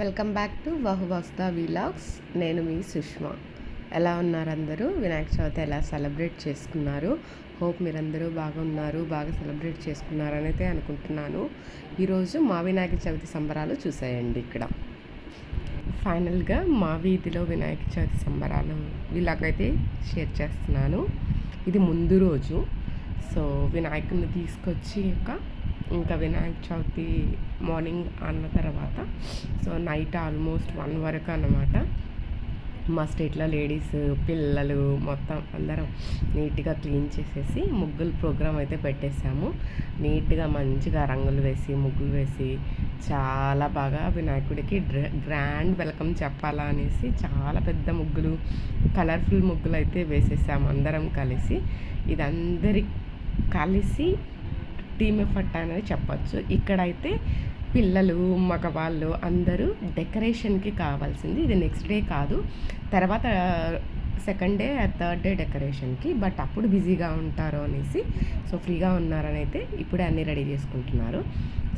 Welcome back to వహువస్తా vlogs. నేను మీ సుష్మా. ఎలా ఉన్నారు అందరూ? వినాయక చవితి ఎలా సెలబ్రేట్ చేసుకున్నారు? హోప్ మీరందరూ బాగా ఉన్నారు బాగా సెలబ్రేట్ చేసుకున్నారని అయితే అనుకుంటున్నాను. ఈరోజు మా వినాయక చవితి సంబరాలు చూసేయండి ఇక్కడ. ఫైనల్గా మా వీధిలో వినాయక చవితి సంబరాలు ఇలాగైతే షేర్ చేస్తున్నాను. ఇది ముందు రోజు. సో వినాయకుడిని తీసుకొచ్చి ఒక ఇంకా వినాయక చవితి మార్నింగ్ అన్న తర్వాత సో నైట్ ఆల్మోస్ట్ వన్ వరకు అనమాట మా స్టేట్లో లేడీస్ పిల్లలు మొత్తం అందరం నీట్గా క్లీన్ చేసేసి ముగ్గులు ప్రోగ్రామ్ అయితే పెట్టేశాము నీట్గా మంచిగా రంగులు వేసి ముగ్గులు వేసి చాలా బాగా వినాయకుడికి గ్రాండ్ వెల్కమ్ చెప్పాలా అనేసి చాలా పెద్ద ముగ్గులు కలర్ఫుల్ ముగ్గులు అయితే వేసేసాము అందరం కలిసి. ఇది అందరి కలిసి టీమ్ ఎఫర్ట్ అనేది చెప్పచ్చు. ఇక్కడైతే పిల్లలు మగవాళ్ళు అందరూ డెకరేషన్కి కావాల్సింది. ఇది నెక్స్ట్ డే కాదు. తర్వాత సెకండ్ డే థర్డ్ డే డెకరేషన్కి. బట్ అప్పుడు బిజీగా ఉంటారు అనేసి సో ఫ్రీగా ఉన్నారని అయితే ఇప్పుడే అన్నీ రెడీ చేసుకుంటున్నారు.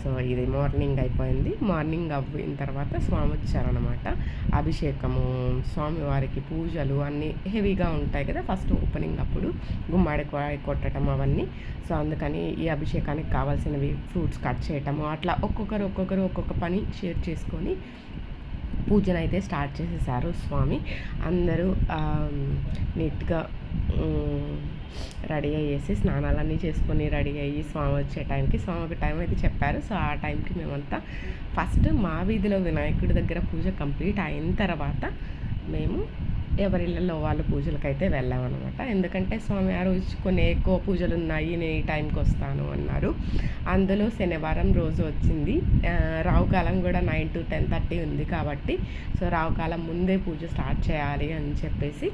సో ఇది మార్నింగ్ అయిపోయింది. మార్నింగ్ అయిన తర్వాత స్వామి వచ్చారనమాట అభిషేకము స్వామివారికి పూజలు అన్నీ హెవీగా ఉంటాయి కదా ఫస్ట్ ఓపెనింగ్ అప్పుడు గుమ్మడి కొట్టడం అవన్నీ. సో అందుకని ఈ అభిషేకానికి కావాల్సినవి ఫ్రూట్స్ కట్ చేయటము అట్లా ఒక్కొక్కరు ఒక్కొక్కరు ఒక్కొక్క పని షేర్ చేసుకొని పూజను అయితే స్టార్ట్ చేసేసారు స్వామి. అందరూ నీట్గా రెడీ అయ్యేసి స్నానాలన్నీ చేసుకొని రెడీ అయ్యి స్వామి వచ్చే టైంకి స్వామికి టైం అయితే చెప్పారు. సో ఆ టైంకి మేమంతా ఫస్ట్ మా వీధిలో వినాయకుడి దగ్గర పూజ కంప్లీట్ అయిన తర్వాత మేము ఎవరిళ్ళలో వాళ్ళ పూజలకైతే వెళ్ళామన్నమాట. ఎందుకంటే స్వామి ఆ రోజు కొన్ని ఎక్కువ పూజలు ఉన్నాయి నేను ఈ టైంకి వస్తాను అన్నారు. అందులో శనివారం రోజు వచ్చింది. రావుకాలం కూడా నైన్ టు టెన్ థర్టీ ఉంది కాబట్టి సో రావుకాలం ముందే పూజ స్టార్ట్ చేయాలి అని చెప్పేసి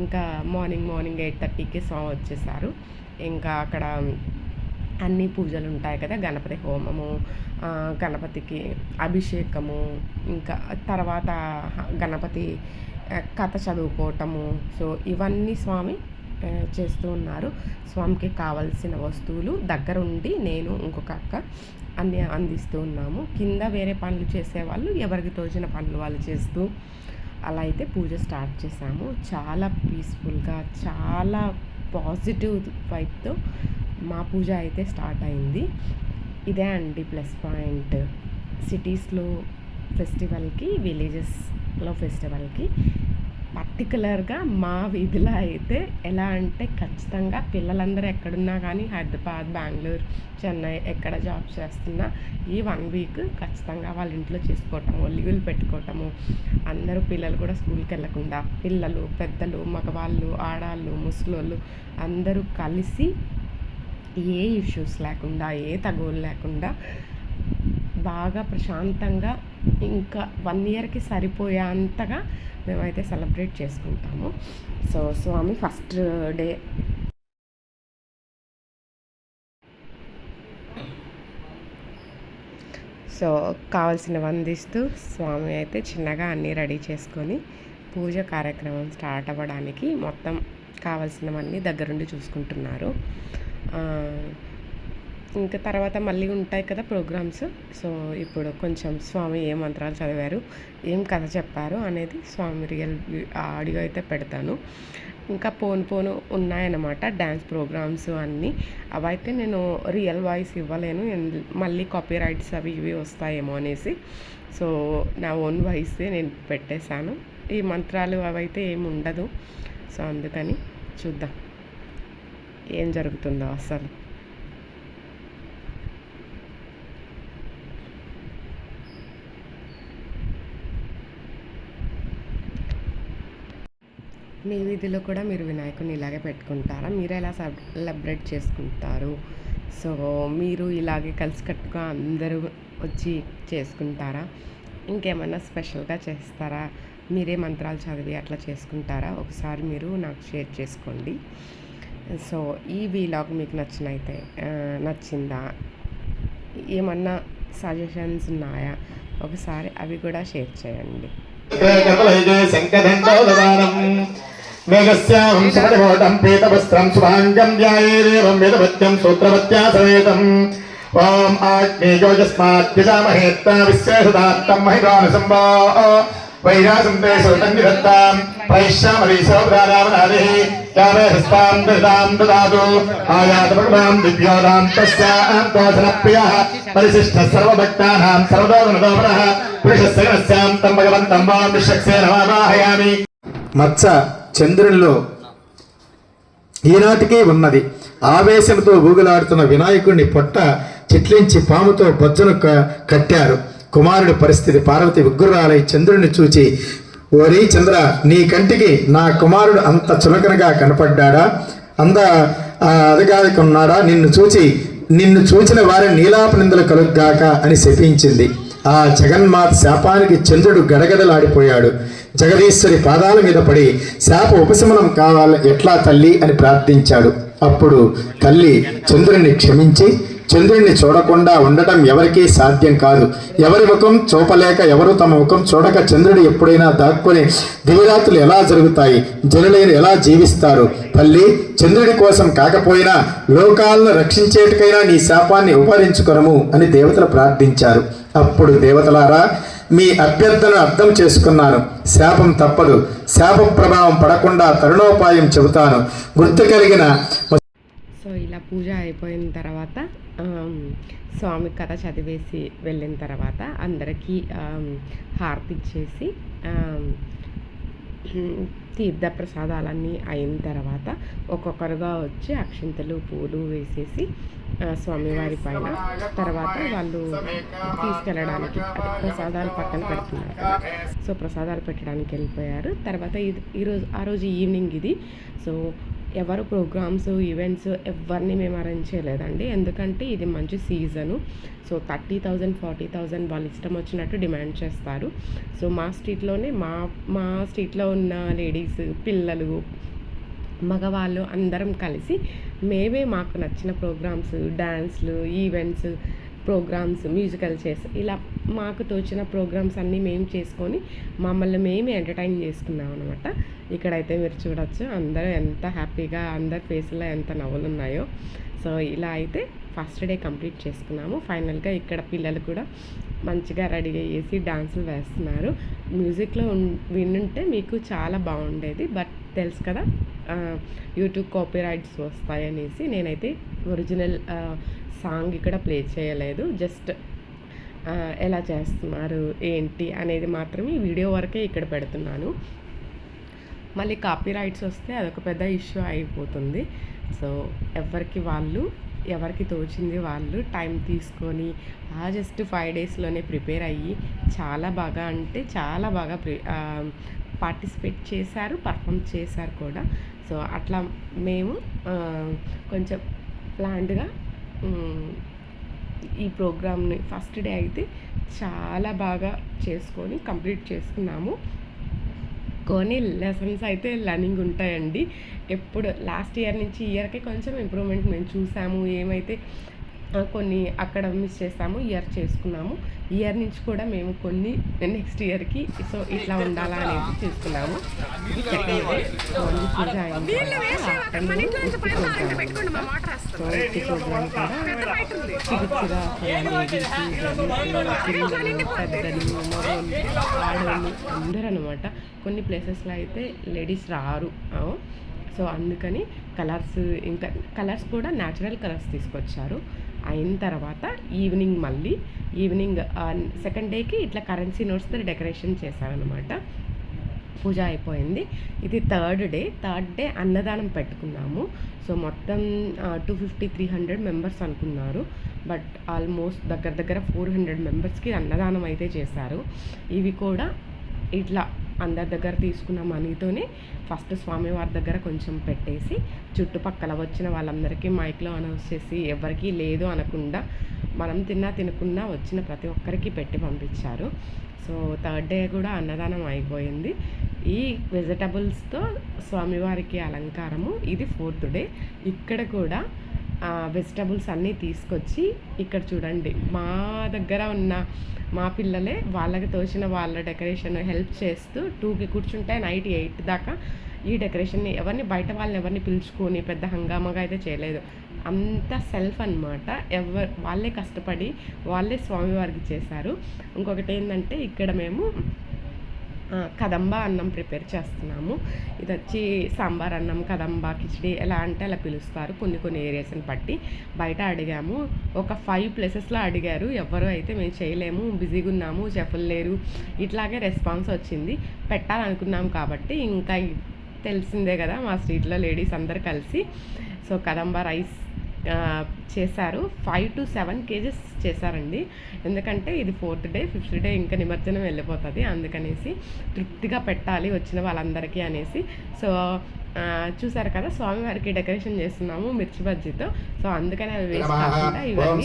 ఇంకా మార్నింగ్ మార్నింగ్ ఎయిట్ థర్టీకి స్వామి వచ్చేసారు. ఇంకా అక్కడ అన్ని పూజలు ఉంటాయి కదా గణపతి హోమము గణపతికి అభిషేకము ఇంకా తర్వాత గణపతి కథ చదువుకోవటము. సో ఇవన్నీ స్వామి చేస్తూ ఉన్నారు. స్వామికి కావలసిన వస్తువులు దగ్గరుండి నేను ఇంకొక అక్క అన్ని అందిస్తూ ఉన్నాము. కింద వేరే పనులు చేసేవాళ్ళు ఎవరికి తోచిన పనులు వాళ్ళు చేస్తూ అలా అయితే పూజ స్టార్ట్ చేశాము. చాలా పీస్ఫుల్గా చాలా పాజిటివ్ వైపుతో మా పూజ అయితే స్టార్ట్ అయింది. ఇదే అండి ప్లస్ పాయింట్. సిటీస్లో ఫెస్టివల్కి విలేజెస్లో ఫెస్టివల్కి పర్టికులర్గా మా వీధిలో అయితే ఎలా అంటే ఖచ్చితంగా పిల్లలందరూ ఎక్కడున్నా కానీ హైదరాబాద్ బెంగళూరు చెన్నై ఎక్కడ జాబ్ చేస్తున్నా ఈ వన్ వీక్ ఖచ్చితంగా వాళ్ళ ఇంట్లో చేసుకోవటము లీవులు పెట్టుకోవటము. అందరూ పిల్లలు కూడా స్కూల్కి వెళ్ళకుండా పిల్లలు పెద్దలు మగవాళ్ళు ఆడాళ్ళు ముసలోళ్ళు అందరూ కలిసి ఏ ఇష్యూస్ లేకుండా ఏ తగువులు లేకుండా బాగా ప్రశాంతంగా ఇంకా వన్ ఇయర్కి సరిపోయే అంతగా మేమైతే సెలబ్రేట్ చేసుకుంటాము. సో స్వామి ఫస్ట్ డే. సో కావాల్సినవి అందిస్తూ స్వామి అయితే చిన్నగా అన్నీ రెడీ చేసుకొని పూజ కార్యక్రమం స్టార్ట్ అవ్వడానికి మొత్తం కావాల్సినవన్నీ దగ్గరుండి చూసుకుంటున్నారు. ఇంకా తర్వాత మళ్ళీ ఉంటాయి కదా ప్రోగ్రామ్స్. సో ఇప్పుడు కొంచెం స్వామి ఏ మంత్రాలు చదివారు ఏం కథ చెప్పారు అనేది స్వామి రియల్ ఆడియో అయితే పెడతాను. ఇంకా పోను పోను ఉన్నాయన్నమాట డ్యాన్స్ ప్రోగ్రామ్స్ అన్నీ. అవైతే నేను రియల్ వాయిస్ ఇవ్వలేను మళ్ళీ కాపీ రైట్స్ అవి ఇవి వస్తాయేమో అనేసి. సో నా ఓన్ వాయిసే నేను పెట్టేశాను. ఈ మంత్రాలు అవైతే ఏమి ఉండదు. సో అందుకని చూద్దాం. ఏం జరుగుతుందో అసలు. మీ వీధిలో కూడా మీరు వినాయకుని ఇలాగే పెట్టుకుంటారా? మీరు ఎలా సెలబ్రేట్ చేసుకుంటారు? సో మీరు ఇలాగే కలిసికట్టుగా అందరూ వచ్చి చేసుకుంటారా? ఇంకేమైనా స్పెషల్గా చేస్తారా? మీరే మంత్రాలు చదివి అట్లా చేసుకుంటారా? ఒకసారి మీరు నాకు షేర్ చేసుకోండి. సో ఈ వీలాగ్ మీకు నచ్చినైతే నచ్చిందా? ఏమన్నా సజెషన్స్ ఉన్నాయా? ఒకసారి అవి కూడా షేర్ చేయండి. మేఘస్యాం సమటకోటం పీతవస్త్రం శుభాంగం ధ్యాయేరేవం వేదవత్యం సూత్రవత్యా సమేతం ఓం ఆగ్నేయోజస్మాద్యజామహేత్త విశ్వేషదాత్తం మహిగానుసంభా వైరాసం తే శృతం నిరత్తాం. పైశ్యామరీ సౌదారామనాదిః యామే హస్తాం దృతాం దదాతు. ఆయాతపగమాం దివ్యోదాం తస్యాం తోసన ప్రియः పరిశిష్ట సర్వభక్తానాం సర్వదోగుణదోమనः పురుషస్య నస్యాం తం భగవంతం వాం విశ్వక్సే నమామాహయామి మత్స చంద్రునిలో ఈనాటికే ఉన్నది. ఆవేశంతో ఊగులాడుతున్న వినాయకుడిని పొట్ట చిట్లించి పాముతో బొజ్జను క- కట్టారు. కుమారుడి పరిస్థితి పార్వతి ఉగ్రురాలై చంద్రుని చూచి ఓరి చంద్ర నీ కంటికి నా కుమారుడు అంత చులకనగా కనపడ్డాడా? అంద అదగాదికున్నాడా నిన్ను చూచి నిన్ను చూచిన వారి నీలాపనిందలు కలుగ్గాక అని శపించింది. ఆ జగన్మాత శాపానికి చంద్రుడు గడగడలాడిపోయాడు. జగదీశ్వరి పాదాల మీద పడి శాప ఉపశమనం కావాలి ఎట్లా తల్లి? అని ప్రార్థించాడు. అప్పుడు తల్లి చంద్రుని క్షమించి చంద్రుడిని చూడకుండా ఉండటం ఎవరికీ సాధ్యం కాదు. ఎవరి ముఖం చూపలేక ఎవరు తమ ముఖం చూడక చంద్రుడు ఎప్పుడైనా దాక్కుని దివిరాత్రులు ఎలా జరుగుతాయి? జనులైన ఎలా జీవిస్తారు? తల్లి చంద్రుడి కోసం కాకపోయినా లోకాలను రక్షించేటికైనా నీ శాపాన్ని ఉపహరించుకొనము అని దేవతలు ప్రార్థించారు. అప్పుడు దేవతలారా మీ అభ్యర్థన అర్థం చేసుకున్నాను. శాపం తప్పదు. శాప ప్రభావం పడకుండా తరుణోపాయం చెబుతాను. గుర్తు కలిగిన సో ఇలా పూజ అయిపోయిన తర్వాత స్వామి కథ చదివేసి వెళ్ళిన తర్వాత అందరికీ హార్తి హారతి ఇచ్చేసి తీర్థ ప్రసాదాలన్నీ అయిన తర్వాత ఒక్కొక్కరుగా వచ్చి అక్షింతలు పూలు వేసేసి స్వామివారి పైన తర్వాత వాళ్ళు తీసుకెళ్ళడానికి ప్రసాదాలు పక్కన పెడుతున్నారు కదా. సో ప్రసాదాలు పెట్టడానికి వెళ్ళిపోయారు. తర్వాత ఇది ఈరోజు ఆ రోజు ఈవినింగ్ ఇది. సో ఎవరు ప్రోగ్రామ్స్ ఈవెంట్స్ ఎవరిని మేము అరేంజ్ చేయలేదండి. ఎందుకంటే ఇది మంచి season. So thirty thousand forty thousand వాళ్ళు ఇష్టం వచ్చినట్టు డిమాండ్ చేస్తారు. సో మా స్ట్రీట్లోనే మా మా స్ట్రీట్లో ఉన్న లేడీస్ పిల్లలు మగవాళ్ళు అందరం కలిసి మేమే మాకు నచ్చిన ప్రోగ్రామ్స్ డ్యాన్స్లు ఈవెంట్స్ ప్రోగ్రామ్స్ మ్యూజికల్ చేసి ఇలా మాకు తోచిన ప్రోగ్రామ్స్ అన్నీ మేము చేసుకొని మమ్మల్ని మేమే ఎంటర్టైన్ చేసుకున్నాం అనమాట ఇక్కడైతే మీరు చూడొచ్చు అందరూ ఎంత హ్యాపీగా అందరి ఫేస్లో ఎంత నవ్వులు ఉన్నాయో సో ఇలా అయితే ఫస్ట్ డే కంప్లీట్ చేసుకున్నాము. ఫైనల్గా ఇక్కడ పిల్లలు కూడా మంచిగా రెడీ అయ్యేసి డాన్సులు వేస్తున్నారు. మ్యూజిక్లో వినుంటే మీకు చాలా బాగుండేది. బట్ తెలుసు కదా యూట్యూబ్ కాపీ రైట్స్ వస్తాయనేసి నేనైతే ఒరిజినల్ సాంగ్ ఇక్కడ ప్లే చేయలేదు. జస్ట్ ఎలా చేస్తున్నారు ఏంటి అనేది మాత్రమే ఈ వీడియో వరకే ఇక్కడ పెడుతున్నాను. మళ్ళీ కాపీ రైట్స్ వస్తే అదొక పెద్ద ఇష్యూ అయిపోతుంది. సో ఎవరికి వాళ్ళు ఎవరికి తోచింది వాళ్ళు టైం తీసుకొని ఆ జస్ట్ ఫైవ్ డేస్లోనే ప్రిపేర్ అయ్యి చాలా బాగా అంటే చాలా బాగా ప్రి పార్టిసిపేట్ చేశారు పర్ఫామ్ చేశారు కూడా. సో అట్లా మేము కొంచెం ప్లాండ్గా ఈ ప్రోగ్రామ్ని ఫస్ట్ డే అయితే చాలా బాగా చేసుకొని కంప్లీట్ చేసుకున్నాము. కొన్ని లెసన్స్ అయితే లర్నింగ్ ఉంటాయండి. ఎప్పుడు లాస్ట్ ఇయర్ నుంచి ఇయర్కి కొంచెం ఇంప్రూవ్మెంట్ మేము చూసాము. ఏమైతే కొన్ని అక్కడ మిస్ చేస్తాము ఇయర్ చేసుకున్నాము. ఇయర్ నుంచి కూడా మేము కొన్ని నెక్స్ట్ ఇయర్కి సో ఇట్లా ఉండాలా అనేది చేసుకున్నాము. ఇది పూజ. సో ప్రోగ్రామ్ కూడా పిల్లలు పెద్దలు మగవాళ్ళు ఆడవాళ్ళు అందరూ అనమాట కొన్ని ప్లేసెస్లో అయితే లేడీస్ రారు. సో అందుకని కలర్స్ ఇంకా కలర్స్ కూడా న్యాచురల్ కలర్స్ తీసుకొచ్చారు. అయిన తర్వాత ఈవినింగ్ మళ్ళీ ఈవినింగ్ సెకండ్ డేకి ఇట్లా కరెన్సీ నోట్స్తో డెకరేషన్ చేశారనమాట పూజ అయిపోయింది. ఇది థర్డ్ డే థర్డ్ డే అన్నదానం పెట్టుకున్నాము. సో మొత్తం two fifty three hundred members అనుకున్నారు. బట్ ఆల్మోస్ట్ దగ్గర దగ్గర ఫోర్ హండ్రెడ్ మెంబర్స్కి అన్నదానం అయితే చేశారు. ఇవి కూడా ఇట్లా అందరి దగ్గర తీసుకున్న మనీతోనే ఫస్ట్ స్వామివారి దగ్గర కొంచెం పెట్టేసి చుట్టుపక్కల వచ్చిన వాళ్ళందరికీ మైక్లో అనౌన్స్ చేసి ఎవరికీ లేదు అనకుండా మనం తిన్నా తినకుండా వచ్చిన ప్రతి ఒక్కరికి పెట్టి పంపించారు. సో థర్డ్ డే కూడా అన్నదానం అయిపోయింది. ఈ వెజిటబుల్స్తో స్వామివారికి అలంకారము ఇది ఫోర్త్ డే. ఇక్కడ కూడా వెజిటబుల్స్ అన్నీ తీసుకొచ్చి ఇక్కడ చూడండి. మా దగ్గర ఉన్న మా పిల్లలే వాళ్ళకి తోచిన వాళ్ళ డెకరేషన్ హెల్ప్ చేస్తూ టూకి కూర్చుంటే నైట్ ఎయిట్ దాకా ఈ డెకరేషన్ని ఎవరిని బయట వాళ్ళని ఎవరిని పిలుచుకొని పెద్ద హంగామాగా అయితే చేయలేదు. అంత సెల్ఫ్ అన్నమాట. ఎవరు వాళ్ళే కష్టపడి వాళ్ళే స్వామివారికి చేశారు. ఇంకొకటి ఏంటంటే ఇక్కడ మేము కదంబ అన్నం ప్రిపేర్ చేస్తున్నాము. ఇది వచ్చి సాంబార్ అన్నం కదంబ కిచిడి ఎలా అంటే అలా పిలుస్తారు. కొన్ని కొన్ని ఏరియాస్ని బట్టి బయట అడిగాము. ఒక ఫైవ్ ప్లేసెస్లో అడిగారు. ఎవరు అయితే మేము చేయలేము బిజీగా ఉన్నాము చెఫలు లేరు. ఇట్లాగే రెస్పాన్స్ వచ్చింది. పెట్టాలనుకున్నాం కాబట్టి ఇంకా తెలిసిందే కదా మా స్ట్రీట్లో లేడీస్ అందరు కలిసి. సో కదంబ రైస్ చేశారు. ఫైవ్ టు సెవెన్ కేజెస్ చేశారండి. ఎందుకంటే ఇది ఫోర్త్ డే ఫిఫ్త్ డే ఇంకా నిమజ్జనం వెళ్ళిపోతుంది. అందుకనేసి తృప్తిగా పెట్టాలి వచ్చిన వాళ్ళందరికీ అనేసి. సో చూసారు కదా స్వామివారికి డెకరేషన్ చేస్తున్నాము మిర్చి బజ్జీతో. సో అందుకని అవి నమః. కాకుండా ఇవన్నీ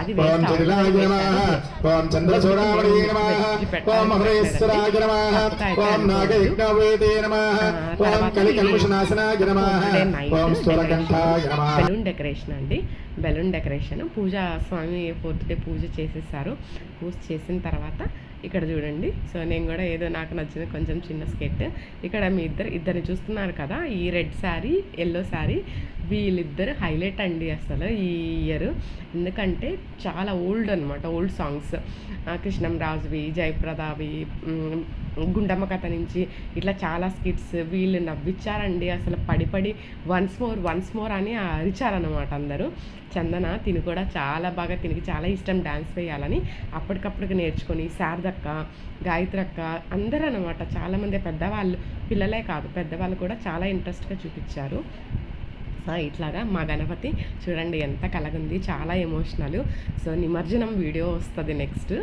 అది బెలూన్ డెకరేషన్ అండి. బెలూన్ డెకరేషన్ పూజ స్వామి ఫోర్త్ డే పూజ చేసేసారు. పూజ చేసిన తర్వాత ఇక్కడ చూడండి. సో నేను కూడా ఏదో నాకు నచ్చిన కొంచెం చిన్న స్కెట్. ఇక్కడ మీ ఇద్దరు ఇద్దరిని చూస్తున్నారు కదా ఈ రెడ్ శారీ ఎల్లో శారీ. వీళ్ళిద్దరు హైలైట్ అండి అసలు ఈ ఇయర్. ఎందుకంటే చాలా ఓల్డ్ అనమాట ఓల్డ్ సాంగ్స్. కృష్ణం రాజువి జయప్రదావి గుండమ్మ కథ నుంచి ఇట్లా చాలా స్కిట్స్ వీళ్ళు నవ్విచ్చారండి. అసలు పడి పడి వన్స్ మోర్ వన్స్ మోర్ అని అరిచారనమాట అందరూ. చందన తిని కూడా చాలా బాగా తినికి చాలా ఇష్టం డ్యాన్స్ వేయాలని అప్పటికప్పటికి నేర్చుకొని శారదక్క గాయత్రక్క అందరూ అనమాట చాలామంది పెద్దవాళ్ళు పిల్లలే కాదు పెద్దవాళ్ళు కూడా చాలా ఇంట్రెస్ట్గా చూపించారు. సో ఇట్లాగా మా గణపతి చూడండి ఎంత కలగుంది చాలా ఎమోషనల్. సో నిమజ్జనం వీడియో వస్తుంది నెక్స్ట్.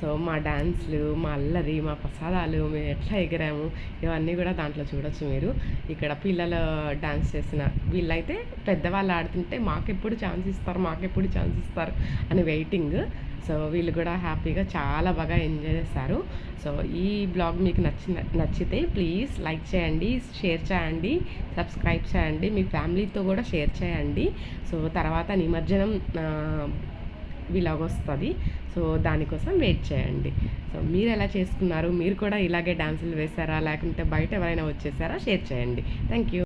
సో మా డ్యాన్స్లు మా అల్లరి మా ప్రసాదాలు మేము ఎట్లా ఎగిరాము ఇవన్నీ కూడా దాంట్లో చూడొచ్చు మీరు. ఇక్కడ పిల్లలు డ్యాన్స్ చేసిన వీళ్ళైతే పెద్దవాళ్ళు ఆడుతుంటే మాకెప్పుడు ఛాన్స్ ఇస్తారు మాకెప్పుడు ఛాన్స్ ఇస్తారు అని వెయిటింగ్. సో వీళ్ళు కూడా హ్యాపీగా చాలా బాగా ఎంజాయ్ చేశారు సో ఈ బ్లాగ్ మీకు నచ్చిన నచ్చితే ప్లీజ్ లైక్ చేయండి షేర్ చేయండి సబ్స్క్రైబ్ చేయండి మీ ఫ్యామిలీతో కూడా షేర్ చేయండి. సో తర్వాత నిమజ్జనం విలాగ్ వస్తుంది. సో దానికోసం వెయిట్ చేయండి. సో మీరు ఎలా చేసుకున్నారు? మీరు కూడా ఇలాగే డాన్సులు వేశారా? లేకుంటే బయట ఎవరైనా వచ్చేసారా? షేర్ చేయండి. Thank you